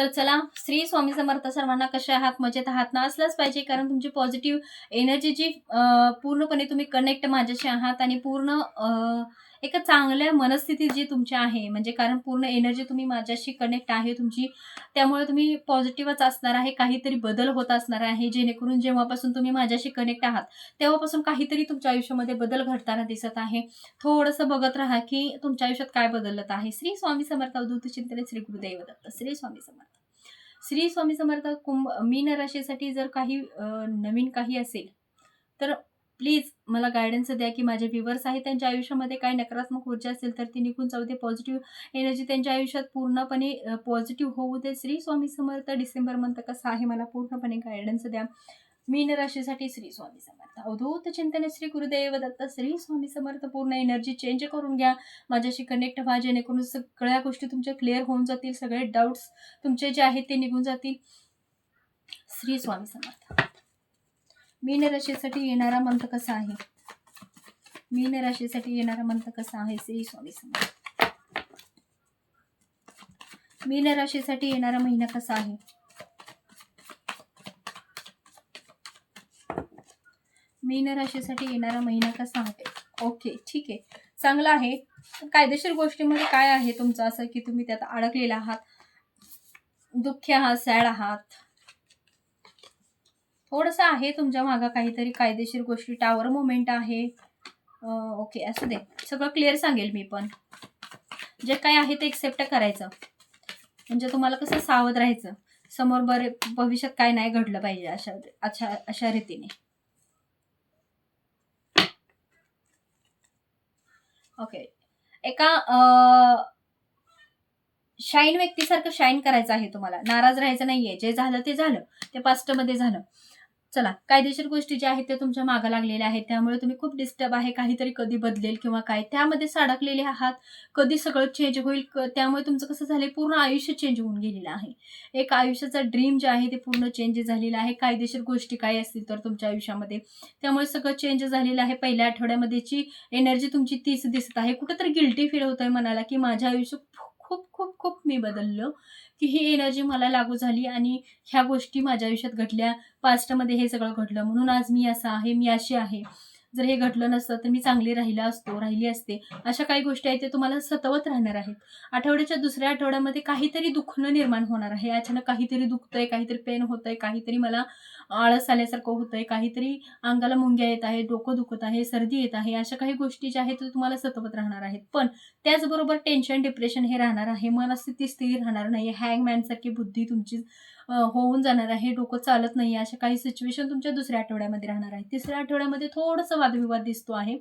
तर चला श्री स्वामी समर्थ सर्वांना कसे आहात? मजेत आहात ना? असलाच पाहिजे कारण तुमची पॉझिटिव्ह एनर्जी जी पूर्णपणे तुम्ही कनेक्ट माझ्याशी आहात आणि पूर्ण एका चांगल्या मनस्थितीत जी तुमची आहे म्हणजे कारण पूर्ण एनर्जी तुम्ही माझ्याशी कनेक्ट आहे तुमची त्यामुळे तुम्ही पॉझिटिव्हच असणार आहे काहीतरी बदल होत असणार आहे जेणेकरून जेव्हापासून तुम्ही माझ्याशी कनेक्ट आहात तेव्हापासून काहीतरी तुमच्या आयुष्यामध्ये बदल घडताना दिसत आहे. थोडंसं बघत राहा की तुमच्या आयुष्यात काय बदलत आहे. श्री स्वामी समर्थ अवधूत चिंतने श्री गुरुदेव दत्त. श्री स्वामी समर्थ. श्री स्वामी समर्थ कुंभ मीन राशीसाठी जर काही नवीन काही असेल तर प्लीज मला गायडन्स द्या की माझे व्ह्युअर्स आहेत त्यांच्या आयुष्यामध्ये काय नकारात्मक ऊर्जा असेल तर ती निघून जाऊ दे. पॉझिटिव्ह एनर्जी त्यांच्या आयुष्यात पूर्णपणे पॉझिटिव्ह होऊ दे. श्री स्वामी समर्थ डिसेंबर मंथ कसा आहे मला पूर्णपणे गायडन्स द्या. मीन राशीसाठी श्री स्वामी समर्थ. अवधूत चिंतन श्री गुरुदेव दत्त श्री स्वामी समर्थ. पूर्ण एनर्जी चेंज करून घ्या. माझ्याशी कनेक्ट व्हा जेणेकरून सगळ्या गोष्टी तुमच्या क्लिअर होऊन जातील सगळे डाऊट्स तुमचे जे आहेत ते निघून जातील. श्री स्वामी समर्थ. मीन राशीसाठी येणारा मंथ कसा आहे? मीन राशीसाठी येणारा मंथ कसा आहे? श्री स्वामी समर्थ. मीन राशीसाठी येणारा महिना कसा आहे? मीन राशीसाठी येणारा महिना का सांगते ओके ठीक आहे. चांगलं आहे. कायदेशीर गोष्टीमध्ये काय आहे तुमचं असं की तुम्ही त्यात अडकलेला आहात? दुःखी आहात सॅड आहात? थोडंसं आहे तुमच्या मागं काहीतरी कायदेशीर गोष्टी. टावर मोमेंट आहे. ओके असू दे. सगळं क्लिअर सांगेल मी पण. जे काय आहे ते एक्सेप्ट करायचं. म्हणजे तुम्हाला कसं सावध राहायचं. समोर बरे भविष्यात काय नाही घडलं पाहिजे अशा अशा अशा रीतीने. ओके एका शाईन व्यक्तीसारखं शाईन करायचं आहे तुम्हाला. नाराज राहायचं नाहीये. जे झालं ते झालं. ते पास्टमध्ये झालं. चला कायदेशीर गोष्टी ज्या आहेत त्या तुमच्या मागे लागलेल्या आहेत त्यामुळे तुम्ही खूप डिस्टर्ब आहे काहीतरी कधी बदलेल किंवा काय. त्यामध्ये साडकलेले आहात कधी सगळं चेंज होईल त्यामुळे तुमचं कसं झालं पूर्ण आयुष्य चेंज होऊन गेलेलं आहे. एक आयुष्याचा ड्रीम जे आहे ते पूर्ण चेंज झालेलं आहे कायदेशीर गोष्टी काय असतील तर तुमच्या आयुष्यामध्ये. त्यामुळे सगळं चेंज झालेलं आहे पहिल्या आठवड्यामध्येची एनर्जी तुमची तीच दिसत आहे. कुठंतरी गिल्टी फील होत आहे मनाला की माझ्या आयुष्य खूप खूप खूप मी बदललो की ही एनर्जी मला लागू झाली आणि ह्या गोष्टी माझ्या आयुष्यात घडल्या. पास्टमध्ये हे सगळं घडलं. म्हणून आज मी असं आहे मी अशी आहे. जर हे घडलं नसतं तर मी चांगली राहिला असतो राहिली असते. अशा काही गोष्टी आहेत ते तुम्हाला सतवत राहणार आहेत. आठवड्याच्या दुसऱ्या आठवड्यामध्ये काहीतरी दुखणं निर्माण होणार आहे. अचानक काहीतरी दुखतंय काहीतरी पेन होतंय काहीतरी मला आळस आल्यासारखं होतंय काहीतरी अंगाला मुंग्या येत आहे डोकं दुखत आहे सर्दी येत आहे अशा काही गोष्टी ज्या आहेत त्या तुम्हाला सतवत राहणार आहेत. पण त्याचबरोबर टेन्शन डिप्रेशन हे राहणार आहे. मनस्थिती स्थिर राहणार नाही. हँगमॅनसारखी बुद्धी तुमची होऊन जाणार आहे. डोकं चालत नाही अशा काही सिच्युएशन तुमच्या दुसऱ्या आठवड्यामध्ये राहणार आहे तिसऱ्या आठवड्यामध्ये थोडंसं वादविवाद दिसतो आहे.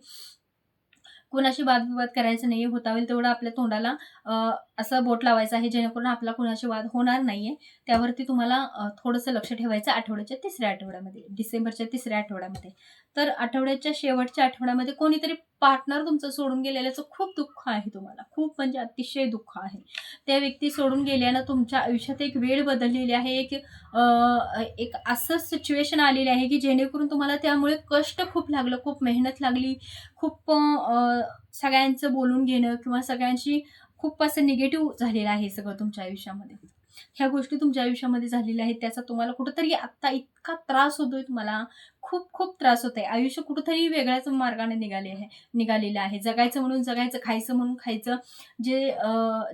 कोणाशी वादविवाद करायचं नाही होता होईल तेवढं आपल्या तोंडाला असं बोट लावायचं आहे जेणेकरून आपला कुणाशी वाद होणार नाहीये. त्यावरती तुम्हाला थोडंसं लक्ष ठेवायचं आठवड्याच्या तिसऱ्या आठवड्यामध्ये डिसेंबरच्या तिसऱ्या आठवड्यामध्ये. तर आठवड्याच्या शेवटच्या आठवड्यामध्ये कोणीतरी पार्टनर तुमचं सोडून गेलेल्याचं खूप दुःख आहे तुम्हाला. खूप म्हणजे अतिशय दुःख आहे. त्या व्यक्ती सोडून गेल्यानं तुमच्या आयुष्यात एक वेळ बदललेली आहे एक एक असं सिच्युएशन आलेली आहे की जेणेकरून तुम्हाला त्यामुळे कष्ट खूप लागलं खूप मेहनत लागली खूप सगळ्यांचं बोलून घेणं किंवा सगळ्यांशी खूप असं निगेटिव्ह झालेलं आहे सगळं तुमच्या आयुष्यामध्ये. ह्या गोष्टी तुमच्या आयुष्यामध्ये झालेल्या आहेत त्याचा तुम्हाला कुठंतरी आत्ता इतका त्रास होतोय तुम्हाला. खूप खूप त्रास होत आहे आयुष्य कुठंतरी वेगळ्याच मार्गाने निघाले आहे निघालेलं आहे. जगायचं म्हणून जगायचं खायचं म्हणून खायचं. जे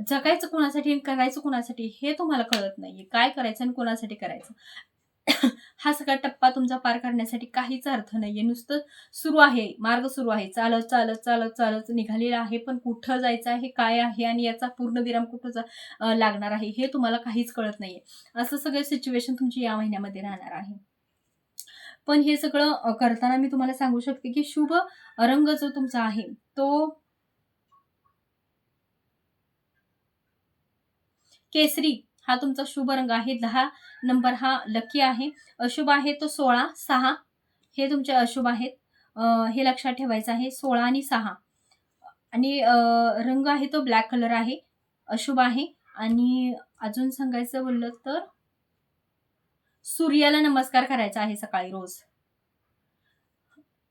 जगायचं कोणासाठी आणि करायचं कोणासाठी हे तुम्हाला कळत नाहीये. काय करायचं आणि कोणासाठी करायचं? हा सगळा टप्पा तुमचा पार करण्यासाठी काहीच अर्थ नाहीये. नुसतं सुरू आहे मार्ग सुरू आहे. चालत चालत चालत चालत निघालेला आहे पण कुठं जायचं आहे काय आहे आणि याचा पूर्ण विराम कुठं जा लागणार आहे हे तुम्हाला काहीच कळत नाहीये. असं सगळं सिच्युएशन तुमची या महिन्यामध्ये राहणार आहे. पण हे सगळं करताना मी तुम्हाला सांगू शकते की शुभ रंग जो तुमचा आहे तो केसरी. हा तुमचा शुभ रंग आहे. दहा नंबर हा लकी आहे. अशुभ आहे तो सोळा सहा. हे तुमचे अशुभ आहेत. हे लक्षात ठेवायचं आहे. सोळा आणि सहा. आणि रंग आहे तो ब्लॅक कलर आहे. अशुभ आहे. आणि अजून सांगायचं बोललं तर सूर्याला नमस्कार करायचा आहे सकाळी रोज.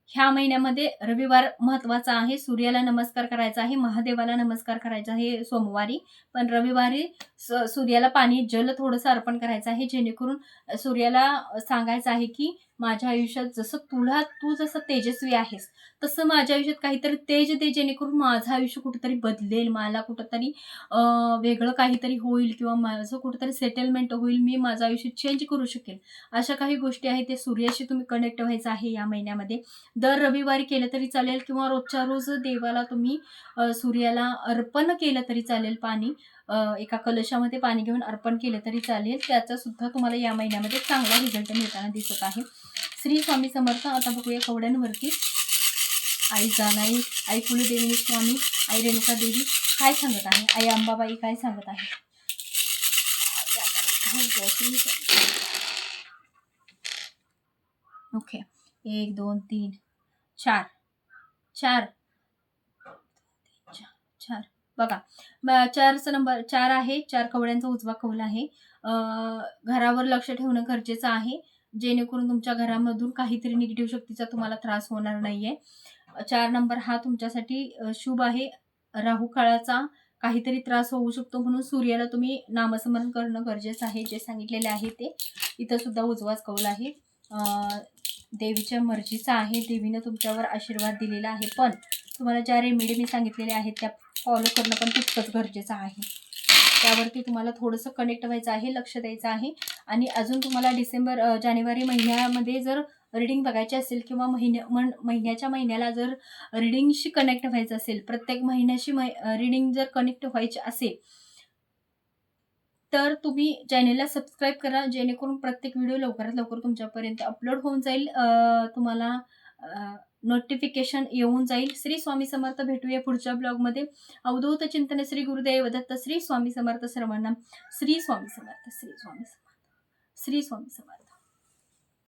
ह्या महिन्यामध्ये रविवार महत्त्वाचा आहे. सूर्याला नमस्कार करायचा आहे. महादेवाला नमस्कार करायचा आहे सोमवारी. पण रविवारी स- सूर्याला पाणी जल थोडंसं अर्पण करायचं आहे. जेणेकरून सूर्याला सांगायचं आहे की माझ्या आयुष्यात जसं तुला तू जसं तेजस्वी आहेस तसं माझ्या आयुष्यात काहीतरी तेज दे जेणेकरून माझं आयुष्य कुठेतरी बदलेल मला कुठंतरी वेगळं काहीतरी होईल किंवा माझं कुठंतरी सेटलमेंट होईल मी माझं आयुष्य चेंज करू शकेल अशा काही गोष्टी आहेत ते सूर्याशी तुम्ही कनेक्ट व्हायचं आहे या महिन्यामध्ये. दर रविवारी केलं तरी चालेल किंवा रोजच्या रोज देवाला तुम्ही सूर्याला अर्पण केलं तरी चालेल पाणी. एका कलशामध्ये पाणी घेऊन अर्पण केलं तरी चालेल. त्याचा सुद्धा तुम्हाला या महिन्यामध्ये चांगला रिझल्ट मिळताना दिसत आहे. श्री स्वामी समर्थ आता बघूया कवड्यांवरती. आई जानाई आई कुलदेवी स्वामी आई रेणुका देवी काय सांगत आहे? आई अंबाबाई काय सांगत आहे? ओके. एक दोन तीन चार. चार. चार. बघा चारचा नंबर चार आहे चार कवड्यांचा उजवा कौल आहे. घरावर लक्ष ठेवणं गरजेचं आहे जेणेकरून तुमच्या घरामधून काहीतरी निगेटिव्ह शक्तीचा तुम्हाला त्रास होणार नाहीये. चार नंबर हा तुमच्यासाठी शुभ आहे. राहू काळाचा काहीतरी त्रास होऊ शकतो म्हणून सूर्याला तुम्ही नामस्मरण करणं गरजेचं आहे जे सांगितलेले आहे ते. इथं सुद्धा उजवाच कौल आहे. देवीच्या मर्जीचा आहे देवीनं तुमच्यावर आशीर्वाद दिलेला आहे. पण तुम्हाला ज्या रेमेडी मी सांगितलेल्या आहेत त्या फॉलो करणं पण तितकंच गरजेचं आहे. त्यावरती तुम्हाला थोडंसं कनेक्ट व्हायचं आहे लक्ष द्यायचं आहे. आणि अजून तुम्हाला डिसेंबर जानेवारी महिन्यामध्ये जर रिडिंग बघायची असेल किंवा महिन्या मन महिन्याच्या महिन्याला जर रिडिंगशी कनेक्ट व्हायचं असेल प्रत्येक महिन्याशी रिडिंग जर कनेक्ट व्हायची असेल तर तुम्ही चॅनेलला सबस्क्राईब करा जेणेकरून प्रत्येक व्हिडिओ लवकरात लवकर तुमच्यापर्यंत अपलोड होऊन जाईल. तुम्हाला नोटिफिकेशन येऊन जाईल. श्री स्वामी समर्थ भेटूया पुढच्या ब्लॉगमध्ये अवधूत चिंतन श्री गुरुदेव दत्त श्री स्वामी समर्थ सर्वांना. श्री स्वामी समर्थ श्री स्वामी समर्थ. श्री स्वामी समर्थ.